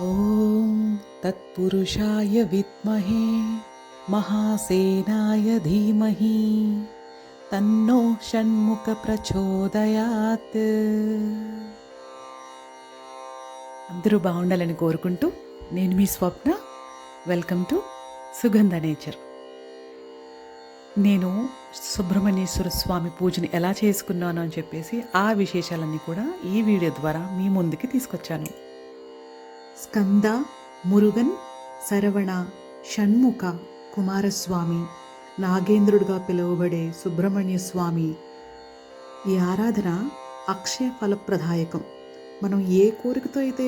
ॐ तत्पुरुषाय विद्महे महासेनाय धीमहि तन्नो షణ్ముఖ ప్రచోదయాత్ అందరూ బాగుండాలని కోరుకుంటూ నేను మీ Swapna welcome to Sugandha nature నేను సుబ్రహ్మణ్యేశ్వర స్వామి పూజని ఎలా చేసుకున్నాను అని చెప్పేసి ఆ విశేషాలన్నీ కూడా ఈ వీడియో ద్వారా మీ ముందుకి తీసుకొచ్చాను స్కంద మురుగన్ సరవణ షణ్ముఖ కుమారస్వామి నాగేంద్రుడిగా పిలువబడే సుబ్రహ్మణ్య స్వామి ఈ ఆరాధన అక్షయ ఫలప్రదాయకం. మనం ఏ కోరికతో అయితే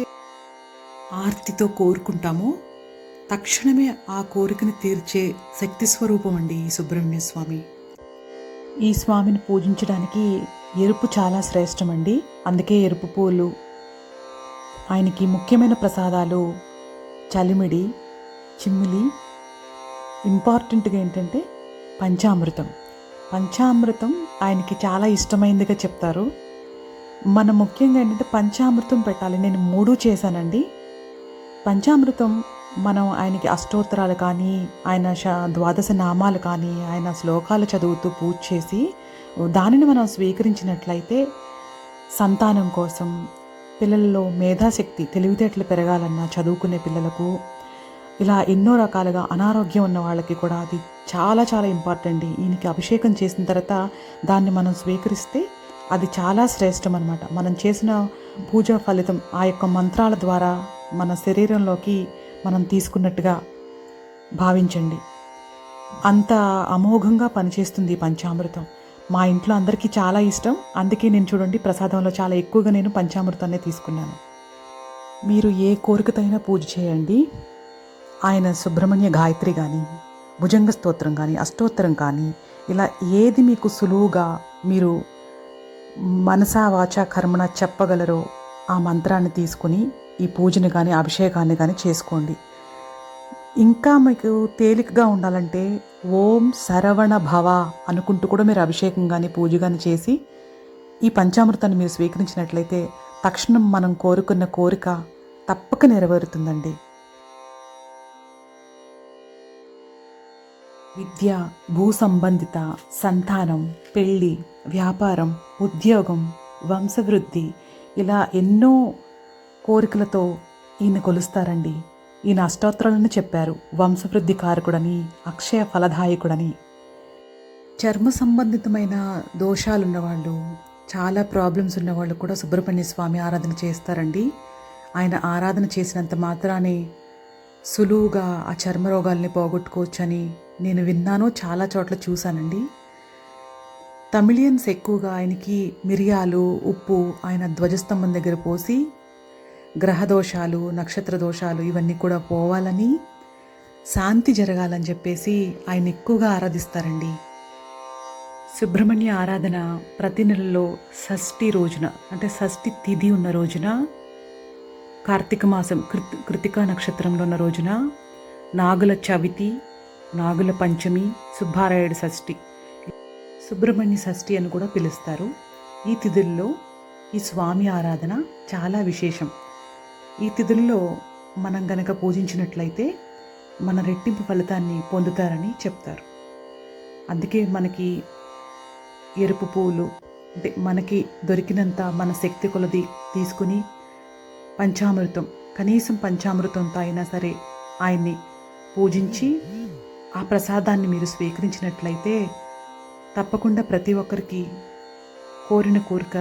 ఆర్తితో కోరుకుంటామో తక్షణమే ఆ కోరికను తీర్చే శక్తి స్వరూపం అండి ఈ సుబ్రహ్మణ్య స్వామి ఈ స్వామిని పూజించడానికి ఎరుపు చాలా శ్రేష్టమండి అందుకే ఎరుపు పూలు ఆయనకి ముఖ్యమైన ప్రసాదాలు చలిమిడి చిమ్మిలి ఇంపార్టెంట్గా ఏంటంటే పంచామృతం. పంచామృతం ఆయనకి చాలా ఇష్టమైందిగా చెప్తారు. మనం ముఖ్యంగా ఏంటంటే పంచామృతం పెట్టాలి. నేను మూడు చేశానండి. పంచామృతం మనం ఆయనకి అష్టోత్తరాలు కానీ ఆయన శ ద్వాదశ నామాలు కానీ ఆయన శ్లోకాలు చదువుతూ పూజ చేసి దానిని మనం స్వీకరించినట్లయితే సంతానం కోసం పిల్లల్లో మేధాశక్తి తెలివితేటలు పెరగాలన్నా చదువుకునే పిల్లలకు ఇలా ఎన్నో రకాలుగా అనారోగ్యం ఉన్న వాళ్ళకి కూడా అది చాలా చాలా ఇంపార్టెంట్. ఈయనకి అభిషేకం చేసిన తర్వాత దాన్ని మనం స్వీకరిస్తే అది చాలా శ్రేష్టం అనమాట మనం చేసిన పూజా ఫలితం ఆ యొక్క మంత్రాల ద్వారా మన శరీరంలోకి మనం తీసుకున్నట్టుగా భావించండి. అంత అమోఘంగా పనిచేస్తుంది పంచామృతం. మా ఇంట్లో అందరికీ చాలా ఇష్టం. అందుకే నేను చూడండి ప్రసాదంలో చాలా ఎక్కువగా నేను పంచామృతాన్ని తీసుకున్నాను. మీరు ఏ కోరికతైనా పూజ చేయండి. ఆయన సుబ్రహ్మణ్య గాయత్రి కానీ భుజంగ స్తోత్రం కానీ అష్టోత్తరం కానీ ఇలా ఏది మీకు సులువుగా మీరు మనసా వాచ కర్మణ చెప్పగలరో ఆ మంత్రాన్ని తీసుకుని ఈ పూజని కానీ అభిషేకాన్ని కానీ చేసుకోండి. ఇంకా మీకు తేలికగా ఉండాలంటే ఓం శరవణ భవ అనుకుంటూ కూడా మీరు అభిషేకం కానీ పూజ కానీ చేసి ఈ పంచామృతాన్ని మీరు స్వీకరించినట్లయితే తక్షణం మనం కోరుకున్న కోరిక తప్పక నెరవేరుతుందండి. విద్య భూ సంబంధిత సంతానం పెళ్ళి వ్యాపారం ఉద్యోగం వంశవృద్ధి ఇలా ఎన్నో కోరికలతో ఈయన కొలుస్తారండి. ఈయన అష్టోత్తరాలను చెప్పారు వంశవృద్ధి కారకుడని అక్షయ ఫలదాయకుడని. చర్మ సంబంధితమైన దోషాలు ఉన్నవాళ్ళు చాలా ప్రాబ్లమ్స్ ఉన్నవాళ్ళు కూడా సుబ్రహ్మణ్య స్వామి ఆరాధన చేస్తారండి. ఆయన ఆరాధన చేసినంత మాత్రానే సులువుగా ఆ చర్మ రోగాల్ని పోగొట్టుకోవచ్చని నేను విన్నాను చాలా చోట్ల చూశానండి. తమిళియన్స్ ఎక్కువగా ఆయనకి మిరియాలు ఉప్పు ఆయన ధ్వజస్తంభం దగ్గర పోసి గ్రహ దోషాలు నక్షత్ర దోషాలు ఇవన్నీ కూడా పోవాలని శాంతి జరగాలని చెప్పేసి ఆయన ఎక్కువగా ఆరాధిస్తారండి. సుబ్రహ్మణ్య ఆరాధన ప్రతి నెలలో షష్ఠి రోజున అంటే షష్ఠి తిథి ఉన్న రోజున కార్తీక మాసం కృత్ కృతికా నక్షత్రంలో ఉన్న రోజున నాగుల చవితి నాగుల పంచమి సుబ్బారాయుడు షష్ఠి. సుబ్రహ్మణ్య షష్ఠి అని కూడా పిలుస్తారు. ఈ తిథుల్లో ఈ స్వామి ఆరాధన చాలా విశేషం. ఈ తిథుల్లో మనం గనక పూజించినట్లయితే మన రెట్టింపు ఫలితాన్ని పొందుతారని చెప్తారు. అందుకే మనకి ఎరుపు పువ్వులు అంటే మనకి దొరికినంత మన శక్తి కొలది తీసుకుని పంచామృతం కనీసం పంచామృతంతో అయినా సరే ఆయన్ని పూజించి ఆ ప్రసాదాన్ని మీరు స్వీకరించినట్లయితే తప్పకుండా ప్రతి ఒక్కరికి కోరిన కోరిక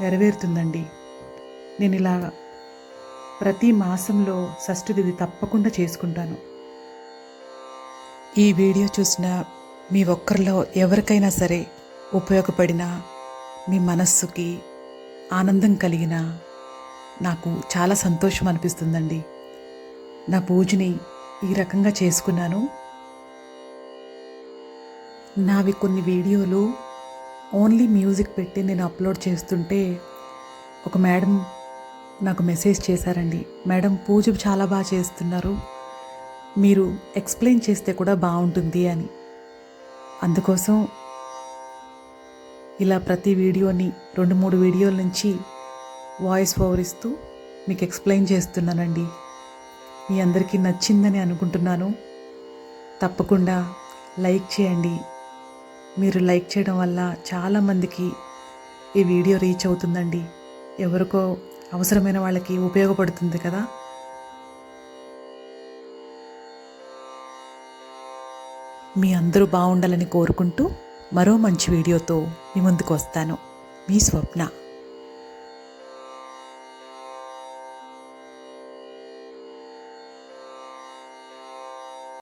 నెరవేరుతుందండి. నేను ఇలా ప్రతి మాసంలో షష్ఠిది తప్పకుండా చేసుకుంటాను. ఈ వీడియో చూసిన మీ ఒక్కరిలో ఎవరికైనా సరే ఉపయోగపడిన మీ మనస్సుకి ఆనందం కలిగిన నాకు చాలా సంతోషం అనిపిస్తుందండి. నా పూజని ఈ రకంగా చేసుకున్నాను. నావి కొన్ని వీడియోలు ఓన్లీ మ్యూజిక్ పెట్టి నేను అప్లోడ్ చేస్తుంటే ఒక మేడం నాకు మెసేజ్ చేశారండి. మేడం పూజ చాలా బాగా చేస్తున్నారు. మీరు ఎక్స్ప్లెయిన్ చేస్తే కూడా బాగుంటుంది అని. అందుకోసం ఇలా ప్రతి వీడియోని రెండు మూడు వీడియోల నుంచి వాయిస్ ఓవర్ ఇస్తూ మీకు ఎక్స్ప్లెయిన్ చేస్తున్నానండి. మీ అందరికీ నచ్చిందని అనుకుంటున్నాను. తప్పకుండా లైక్ చేయండి. మీరు లైక్ చేయడం వల్ల చాలామందికి ఈ వీడియో రీచ్ అవుతుందండి. ఎవరికో అవసరమైన వాళ్ళకి ఉపయోగపడుతుంది కదా? మీ అందరూ బాగుండాలని కోరుకుంటూ మరో మంచి వీడియోతో మీ ముందుకు వస్తాను. మీ స్వప్న.